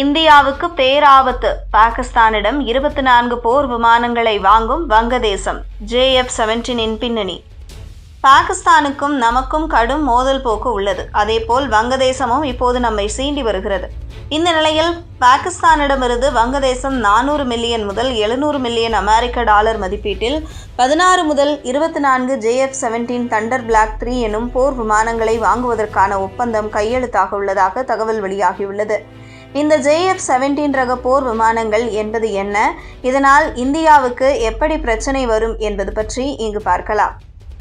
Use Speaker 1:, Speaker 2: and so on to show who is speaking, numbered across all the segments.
Speaker 1: இந்தியாவுக்கு பேராபத்து. பாகிஸ்தானிடம் இருபத்தி நான்கு போர் விமானங்களை வாங்கும் வங்கதேசம். ஜேஎஃப் செவன்டீனின் பின்னணி. பாகிஸ்தானுக்கும் நமக்கும் கடும் மோதல் போக்கு உள்ளது. அதேபோல் வங்கதேசமும் இப்போது நம்மை சீண்டி வருகிறது. இந்த நிலையில் பாகிஸ்தானிடமிருந்து வங்கதேசம் நானூறு மில்லியன் முதல் எழுநூறு மில்லியன் அமெரிக்க டாலர் மதிப்பீட்டில் பதினாறு முதல் இருபத்தி நான்கு JF seventeen Thunder block three எனும் போர் விமானங்களை வாங்குவதற்கான ஒப்பந்தம் கையெழுத்தாக உள்ளதாக தகவல் வெளியாகியுள்ளது. இந்த ஜேஎஃப் செவன்டீன் ரக போர் விமானங்கள் என்பது என்ன? இதனால் இந்தியாவுக்கு எப்படி பிரச்சனை வரும் என்பது பற்றி இங்கு பார்க்கலாம்.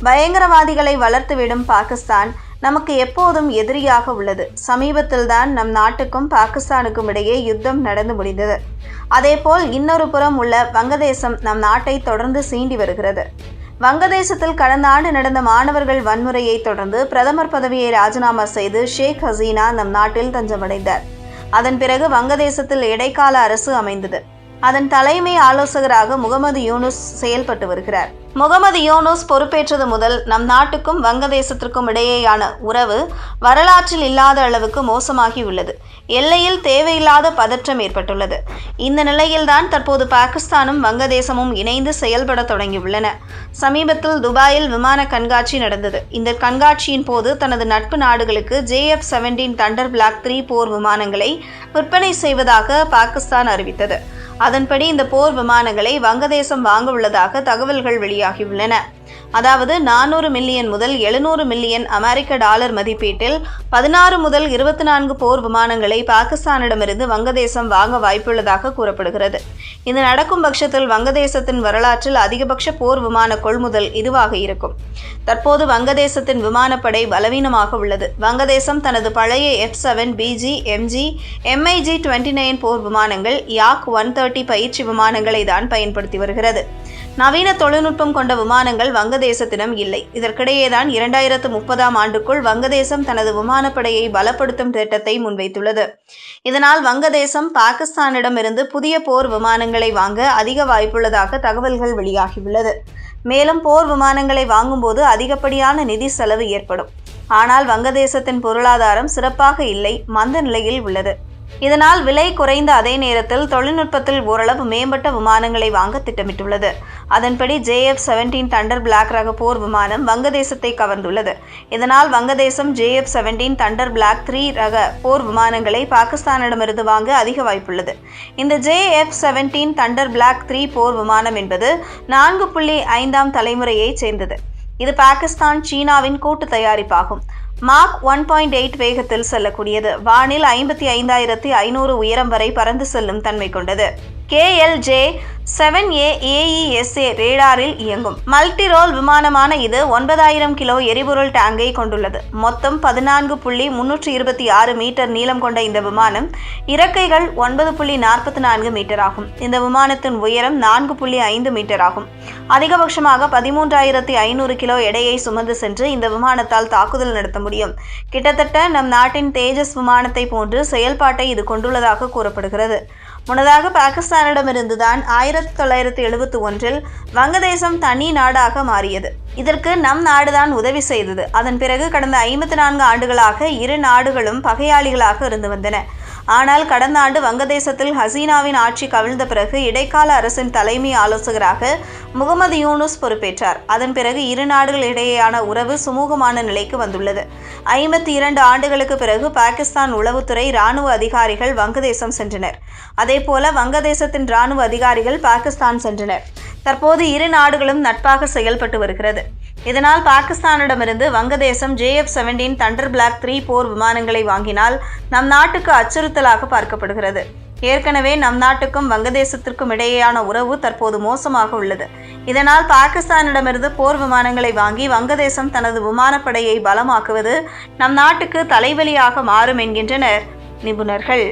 Speaker 1: பயங்கரவாதிகளை வளர்த்துவிடும் பாகிஸ்தான் நமக்கு எப்போதும் எதிரியாக உள்ளது. சமீபத்தில்தான் நம் நாட்டுக்கும் பாகிஸ்தானுக்கும் இடையே யுத்தம் நடந்து முடிந்தது. அதேபோல் இன்னொரு புறம் உள்ள வங்கதேசம் நம் நாட்டை தொடர்ந்து சீண்டி வருகிறது. வங்கதேசத்தில் கடந்த ஆண்டு நடந்த மாணவர்கள் வன்முறையை தொடர்ந்து பிரதமர் பதவியை ராஜினாமா செய்து ஷேக் ஹசீனா நம் நாட்டில் தஞ்சமடைந்தார். அதன் பிறகு வங்கதேசத்தில் இடைக்கால அரசு அமைந்தது. அதன் தலைமை ஆலோசகராக முகமது யூனுஸ் செயல்பட்டு வருகிறார். முகமது யூனுஸ் பொறுப்பேற்றது முதல் நம் நாட்டுக்கும் வங்கதேசத்திற்கும் இடையேயான உறவு வரலாற்றில் இல்லாத அளவுக்கு மோசமாகி உள்ளது. எல்லையில் தேவையில்லாத பதற்றம் ஏற்பட்டுள்ளது. இந்த நிலையில்தான் தற்போது பாகிஸ்தானும் வங்கதேசமும் இணைந்து செயல்பட தொடங்கியுள்ளன. சமீபத்தில் துபாயில் விமான கண்காட்சி நடந்தது. இந்த கண்காட்சியின் போது தனது நட்பு நாடுகளுக்கு JF seventeen Thunder block three போர் விமானங்களை விற்பனை செய்வதாக பாகிஸ்தான் அறிவித்தது. அதன்படி இந்த போர் விமானங்களை வங்கதேசம் வாங்க உள்ளதாக தகவல்கள் வெளியாகியுள்ளன. அதாவது நானூறு மில்லியன் முதல் எழுநூறு மில்லியன் அமெரிக்க டாலர் மதிப்பீட்டில் பதினாறு முதல் இருபத்தி நான்கு போர் விமானங்களை பாகிஸ்தானிடமிருந்து வங்கதேசம் வாங்க வாய்ப்புள்ளதாக கூறப்படுகிறது. இது நடக்கும் பட்சத்தில் வங்கதேசத்தின் வரலாற்றில் அதிகபட்ச போர் விமான கொள்முதல் இதுவாக இருக்கும். தற்போது வங்கதேசத்தின் விமானப்படை பலவீனமாக உள்ளது. வங்கதேசம் தனது பழைய F seven BG MG MiG twenty nine போர் விமானங்கள் யாக் ஒன் தேர்ட்டி பயிற்சி விமானங்களை தான் பயன்படுத்தி வருகிறது. நவீன தொழில்நுட்பம் கொண்ட விமானங்கள் வங்கதேசத்திடம் இல்லை. இதற்கிடையேதான் இரண்டாயிரத்து முப்பதாம் ஆண்டுக்குள் வங்கதேசம் தனது விமானப்படையை பலப்படுத்தும் திட்டத்தை முன்வைத்துள்ளது. இதனால் வங்கதேசம் பாகிஸ்தானிடமிருந்து புதிய போர் விமானங்களை வாங்க அதிக வாய்ப்புள்ளதாக தகவல்கள் வெளியாகியுள்ளது. மேலும் போர் விமானங்களை வாங்கும்போது அதிகப்படியான நிதி செலவு ஏற்படும். ஆனால் வங்கதேசத்தின் பொருளாதாரம் சிறப்பாக இல்லை. மந்த நிலையில் உள்ளது. இதனால் விலை குறைந்த அதே நேரத்தில் தொழில்நுட்பத்தில் ஓரளவு மேம்பட்ட விமானங்களை வாங்க திட்டமிட்டுள்ளது. அதன்படி ஜேஎஃப் செவன்டீன் தண்டர் பிளாக் ரக போர் விமானம் வங்கதேசத்தை கவர்ந்துள்ளது. இதனால் வங்கதேசம் JF seventeen Thunder block three ரக போர் விமானங்களை பாகிஸ்தானிடமிருந்து வாங்க அதிக வாய்ப்புள்ளது. இந்த JF seventeen Thunder block three போர் விமானம் என்பது நான்கு புள்ளி ஐந்தாம் தலைமுறையைச் சேர்ந்தது. இது பாகிஸ்தான் சீனாவின் கூட்டு தயாரிப்பாகும். மார்க் ஒன் பாயிண்ட் எயிட் வேகத்தில் செல்லக்கூடியது. வானில் ஐம்பத்தி ஐந்தாயிரத்தி ஐநூறு உயரம் வரை பறந்து செல்லும் தன்மை கொண்டது. கேஎல்ஜே செவன் ஏ ஏஇஎஸ்ஏ ரேடாரில் இயங்கும். மல்டி ரோல் விமானமான இது ஒன்பதாயிரம் கிலோ எரிபொருள் டேங்கை கொண்டுள்ளது. மொத்தம் பதினான்கு புள்ளி முன்னூற்றி இருபத்தி ஆறு மீட்டர் நீளம் கொண்ட இந்த விமானம் இறக்கைகள் ஒன்பது புள்ளி நாற்பத்தி நான்கு மீட்டர் ஆகும். இந்த விமானத்தின் உயரம் நான்கு புள்ளி ஐந்து மீட்டர் ஆகும். அதிகபட்சமாக பதிமூன்றாயிரத்தி ஐநூறு கிலோ எடையை சுமந்து சென்று இந்த விமானத்தால் தாக்குதல் நடத்த முடியும். கிட்டத்தட்ட நம் நாட்டின் தேஜஸ் விமானத்தை போன்று செயல்பாட்டை இது கொண்டுள்ளதாக கூறப்படுகிறது. முன்னதாக பாகிஸ்தானிடமிருந்து தான் ஆயிரத்தி தொள்ளாயிரத்தி எழுபத்தி ஒன்றில் வங்கதேசம் தனி நாடாக மாறியது. இதற்கு நம் நாடுதான் உதவி செய்தது. அதன் பிறகு கடந்த ஐம்பத்தி நான்கு ஆண்டுகளாக இரு நாடுகளும் பகையாளிகளாக இருந்து வந்தன. ஆனால் கடந்த ஆண்டு வங்கதேசத்தில் ஹசீனாவின் ஆட்சி கவிழ்ந்த பிறகு இடைக்கால அரசின் தலைமை ஆலோசகராக முகமது யூனுஸ் பொறுப்பேற்றார். அதன் பிறகு இரு நாடுகள் இடையேயான உறவு சுமூகமான நிலைக்கு வந்துள்ளது. ஐம்பத்தி இரண்டு ஆண்டுகளுக்கு பிறகு பாகிஸ்தான் உளவுத்துறை இராணுவ அதிகாரிகள் வங்கதேசம் சென்றனர். அதேபோல வங்கதேசத்தின் இராணுவ அதிகாரிகள் பாகிஸ்தான் சென்றனர். தற்போது இரு நாடுகளும் நட்பாக செயல்பட்டு வருகிறது. இதனால் பாகிஸ்தானிடமிருந்து வங்கதேசம் JF seventeen Thunder block three போர் விமானங்களை வாங்கினால் நம் நாட்டுக்கு அச்சுறுத்தலாக பார்க்கப்படுகிறது. ஏற்கனவே நம் நாட்டுக்கும் வங்கதேசத்திற்கும் இடையேயான உறவு தற்போது மோசமாக உள்ளது. இதனால் பாகிஸ்தானிடமிருந்து போர் விமானங்களை வாங்கி வங்கதேசம் தனது விமானப்படையை பலமாக்குவது நம் நாட்டுக்கு தலைவலியாக மாறும் என்கின்றனர் நிபுணர்கள்.